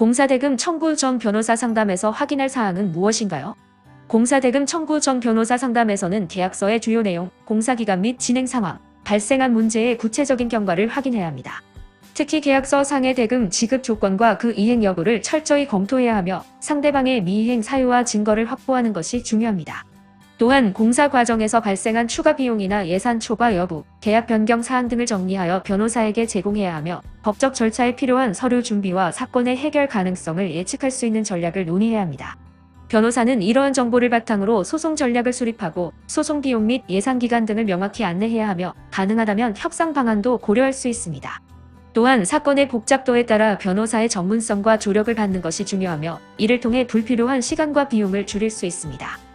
공사대금 청구 전 변호사 상담에서 확인할 사항은 무엇인가요? 공사대금 청구 전 변호사 상담에서는 계약서의 주요 내용, 공사기간 및 진행 상황, 발생한 문제의 구체적인 경과를 확인해야 합니다. 특히 계약서 상의 대금 지급 조건과 그 이행 여부를 철저히 검토해야 하며 상대방의 미이행 사유와 증거를 확보하는 것이 중요합니다. 또한 공사 과정에서 발생한 추가 비용이나 예산 초과 여부, 계약 변경 사항 등을 정리하여 변호사에게 제공해야 하며 법적 절차에 필요한 서류 준비와 사건의 해결 가능성을 예측할 수 있는 전략을 논의해야 합니다. 변호사는 이러한 정보를 바탕으로 소송 전략을 수립하고 소송 비용 및 예상 기간 등을 명확히 안내해야 하며 가능하다면 협상 방안도 고려할 수 있습니다. 또한 사건의 복잡도에 따라 변호사의 전문성과 조력을 받는 것이 중요하며 이를 통해 불필요한 시간과 비용을 줄일 수 있습니다.